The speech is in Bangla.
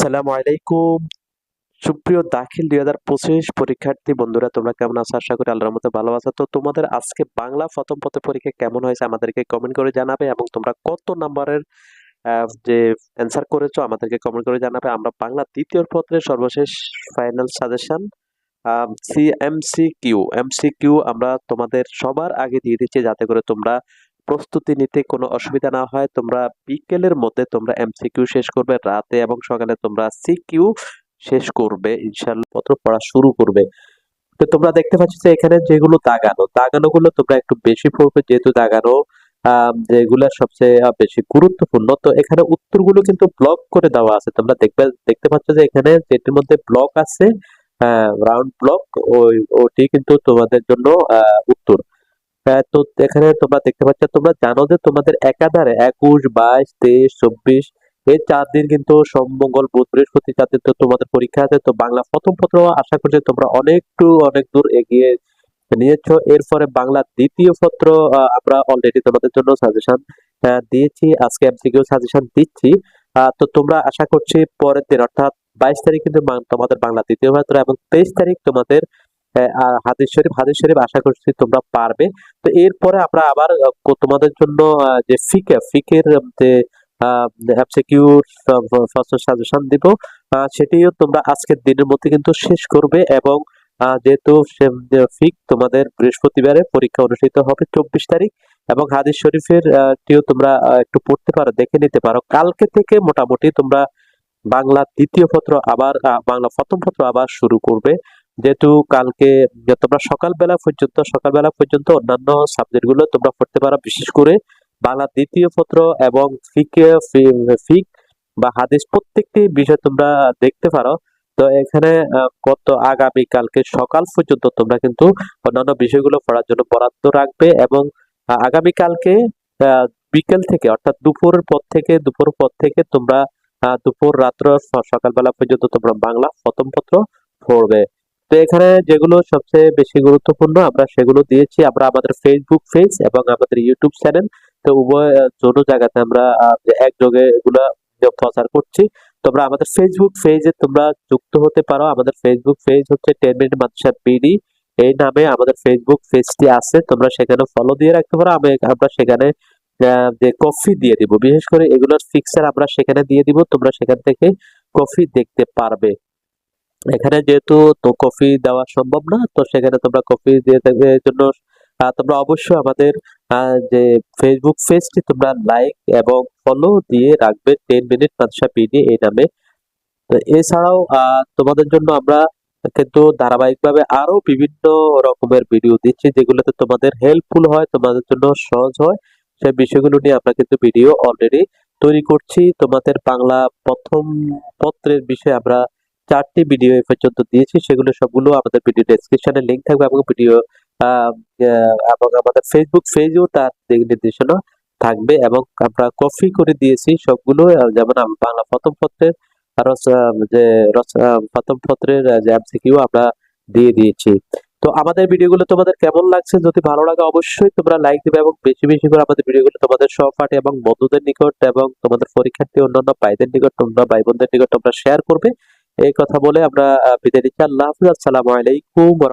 আসসালামু আলাইকুম। সুপ্রিয় দাখিল দুই হাজার পঁচিশ পরীক্ষার্থী বন্ধুরা, তোমরা কেমন আছো? আশা করি আল্লাহর মতো ভালো আছো। তো তোমাদের আজকে বাংলা প্রথম পত্র পরীক্ষা কেমন হয়েছে আমাদেরকে কমেন্ট করে জানাবে এবং তোমরা কত নাম্বারের যে অ্যান্সার করেছ আমাদেরকে কমেন্ট করে জানাবে। আমরা বাংলা দ্বিতীয় পত্রের সর্বশেষ final suggestion C MC Q MC Q আমরা তোমাদের সবার আগে দিয়ে দিচ্ছি যাতে করে তোমরা প্রস্তুতি নিতে কোনো অসুবিধা না হয়। তোমরা বিকেলের মধ্যে তোমরা এমসিকিউ শেষ করবে, রাতে এবং সকালে তোমরা সিকিউ শেষ করবে ইনশাল্লাহ পত্র পড়া শুরু করবে। তো তোমরা দেখতে পাচ্ছ যে এখানে যেগুলো দাগানো দাগানো গুলো তোমরা একটু বেশি পড়বে, যেহেতু দাগানো যেগুলো সবচেয়ে বেশি গুরুত্বপূর্ণ। তো এখানে উত্তরগুলো কিন্তু ব্লক করে দেওয়া আছে। তোমরা দেখবে, দেখতে পাচ্ছ যে এখানে যেটির মধ্যে ব্লক আছে রাউন্ড ব্লক ওই, ওটি কিন্তু তোমাদের জন্য উত্তর। তো এখানে তোমরা দেখতে পাচ্ছ, তোমরা জানো যে তোমাদের একাধারে একুশ, বাইশ, তেইশ, চব্বিশ, এই চার দিন কিন্তু সোম, মঙ্গল, বুধ, বৃহস্পতি চার দিন তো তোমাদের পরীক্ষা আছে। তো বাংলা প্রথম পত্র, আশা করছি তোমরা অনেকটু অনেক দূর এগিয়ে নিয়েছো। এরপরে বাংলা দ্বিতীয় পত্র আমরা অলরেডি তোমাদের জন্য সাজেশন দিয়েছি। আজকে এমসিকিউ সাজেশন দিচ্ছি। তো তোমরা আশা করছি পরের দিন, অর্থাৎ বাইশ তারিখ কিন্তু তোমাদের বাংলা দ্বিতীয় পত্র এবং তেইশ তারিখ তোমাদের আহ, আহ, হাদিস শরীফ হাদিস শরীফ আশা করছি তোমরা পারবে। তো এরপরে আমরা আবার তোমাদের জন্য যে ফিকে ফিকের যে সাজেশন দিব সেটিও তোমরা আজকের দিনের মধ্যে কিন্তু শেষ করবে এবং যেহেতু ফিক তোমাদের বৃহস্পতিবারে পরীক্ষা অনুষ্ঠিত হবে চব্বিশ তারিখ এবং হাদিস শরীফের টিও তোমরা একটু পড়তে পারো দেখে নিতে পারো। কালকে থেকে মোটামুটি তোমরা বাংলা দ্বিতীয় পত্র আবার বাংলা প্রথম পত্র আবার শুরু করবে। যেহেতু কালকে তোমরা সকালবেলা পর্যন্ত সকালবেলা পর্যন্ত অন্যান্য সাবজেক্টগুলো তোমরা পড়তে পারো, বিশেষ করে বাংলা দ্বিতীয় পত্র এবং ফিকে বা হাদিস প্রত্যেকটি বিষয় তোমরা দেখতে পারো। তো এখানে কত আগামী কালকে সকাল পর্যন্ত তোমরা কিন্তু অন্যান্য বিষয়গুলো পড়ার জন্য বরাদ্দ রাখবে এবং আগামী কালকে বিকেল থেকে অর্থাৎ দুপুরের পর থেকে, দুপুর পর থেকে তোমরা দুপুর, রাত্র সকালবেলা পর্যন্ত তোমরা বাংলা প্রথম পত্র পড়বে। তো এখানে যেগুলো সবচেয়ে বেশি গুরুত্বপূর্ণ আমরা সেগুলো দিয়েছি। আমরা আমাদের ফেসবুক পেজ এবং আমাদের ইউটিউব চ্যানেল তো উভয় দুটো জায়গাতে আমরা একযোগে এগুলো প্রচার করছি। তোমরা আমাদের ফেসবুক পেজে তোমরা যুক্ত হতে পারো। আমাদের ফেসবুক পেজ হচ্ছে টেন মিনিট মাদ্রাসা বিডি এই নামে আমাদের ফেসবুক পেজটি আছে। তোমরা সেখানে ফলো দিয়ে রাখতে পারো। আমি আমরা সেখানে যে কফি দিয়ে দিব। বিশেষ করে এগুলোর ফিক্সার আমরা সেখানে দিয়ে দিব। তোমরা সেখান থেকে কফি দেখতে পারবে। এখানে যেহেতু তো কফি দেওয়া সম্ভব না, তো সেখানে তোমরা কফি দিয়ে দেবে এর জন্য তোমরা অবশ্যই আমাদের যে ফেসবুক পেজটি তোমরা লাইক এবং ফলো দিয়ে রাখবে টেন মিনিট মাদ্রাসা পিডি এই নামে। তো এছাড়াও তোমাদের জন্য আমরা কিন্তু ধারাবাহিকভাবে আরও বিভিন্ন রকমের ভিডিও দিচ্ছি, যেগুলোতে তোমাদের হেল্পফুল হয়, তোমাদের জন্য সহজ হয়। সেই বিষয়গুলো নিয়ে আমরা কিন্তু ভিডিও অলরেডি তৈরি করছি। তোমাদের বাংলা প্রথম পত্রের বিষয়ে আমরা চারটি ভিডিও এ পর্যন্ত দিয়েছি, সেগুলো সবগুলো আমাদের ভিডিও ডেসক্রিপশনে লিংক থাকবে এবং ভিডিও এবং আমাদের ফেসবুক পেজেও তার নির্দেশনা থাকবে এবং আমরা কপি করে দিয়েছি সবগুলো যেমন বাংলা প্রথম পত্রের যে প্রথম পত্রের যে এমসিকিউ আমরা দিয়ে দিয়েছি। তো আমাদের ভিডিওগুলো তোমাদের কেমন লাগছে? যদি ভালো লাগে অবশ্যই তোমরা লাইক দিবে এবং বেশি বেশি করে আমাদের ভিডিওগুলো তোমাদের সহপাঠী এবং বন্ধুদের নিকট এবং তোমাদের পরীক্ষার্থী অন্যান্য ভাইদের নিকট তোমরা ভাই বোনদের নিকট তোমরা শেয়ার করবে। এই কথা বলে আমরা বিদায় নিচ্ছি। আল্লাহ হাফিজ। আসসালামু আলাইকুম ওয়া